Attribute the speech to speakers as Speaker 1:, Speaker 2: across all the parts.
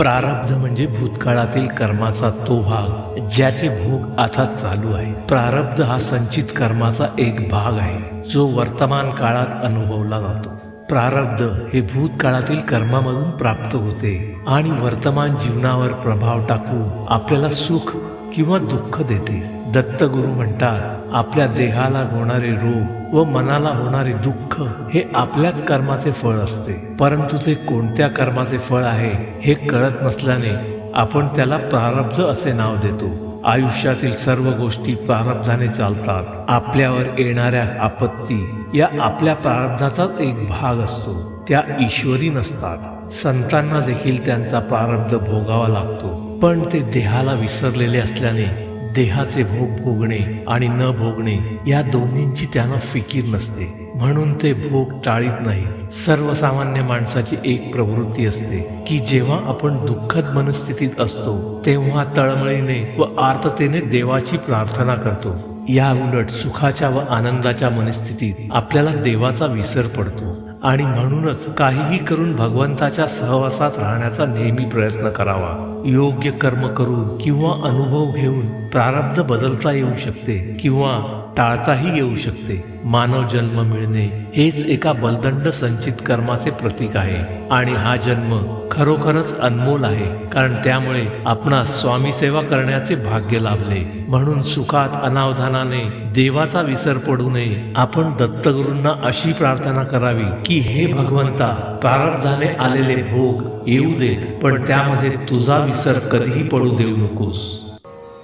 Speaker 1: प्रारब्ध म्हणजे भूतकाळातील कर्माचा तो भाग ज्याचे भोग आता चालू आहे. प्रारब्ध हा संचित कर्माचा एक भाग आहे जो वर्तमान काळात अनुभवला जातो. प्रारब्ध हे भूतकाळातील कर्मामधून प्राप्त होते आणि वर्तमान जीवनावर प्रभाव टाकून आपल्याला सुख किंवा दुःख देते. दत्तगुरु म्हणतात आपल्या देहाला होणारे रोग व मनाला होणारे दुःख हे आपल्याच कर्माचे फळ असते. परंतु ते कोणत्या कर्माचे फळ आहे हे कळत नसल्याने आपण त्याला प्रारब्ध असे नाव देतो. आयुष्यातील सर्व गोष्टी प्रारब्धाने चालतात. आपल्यावर येणाऱ्या आपत्ती या आपल्या प्रारब्धाचाच एक भाग असतो. त्या ईश्वरी नसतात. संतांना देखील त्यांचा प्रारब्ध भोगावा लागतो. पण ते देहाला विसरलेले असल्याने देहाचे भोग भोगणे आणि न भोगणे या दोन्हींची त्यांना फिकीर नसते. म्हणून ते भोग टाळीत नाही. सर्वसामान्य माणसाची एक प्रवृत्ती असते की जेव्हा आपण दुःखद मनस्थितीत असतो तेव्हा तळमळीने व आर्ततेने देवाची प्रार्थना करतो. या उलट सुखाच्या व आनंदाच्या मनस्थितीत आपल्याला देवाचा विसर पडतो. आणि म्हणूनच काहीही करून भगवंताच्या सहवासात राहण्याचा नेहमी प्रयत्न करावा. योग्य कर्म करून किंवा अनुभव घेऊन प्रारब्ध बदलता येऊ शकते किंवा टाळताही येऊ शकते. मानव जन्म मिळणे हेच एका बलदंड संचित कर्माचे प्रतीक आहे. आणि हा जन्म खरोखरच अनमोल आहे कारण त्यामुळे आपणास स्वामी सेवा करण्याचे भाग्य लाभले. म्हणून सुखात अनावधानाने देवाचा विसर पडू नये. आपण दत्तगुरूंना अशी प्रार्थना करावी की हे भगवंता प्रारब्धाने आलेले भोग येऊ दे पण त्यामध्ये तुझा विसर कधीही पडू देऊ नकोस.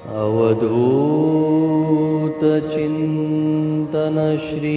Speaker 2: अवधूत चिन न श्री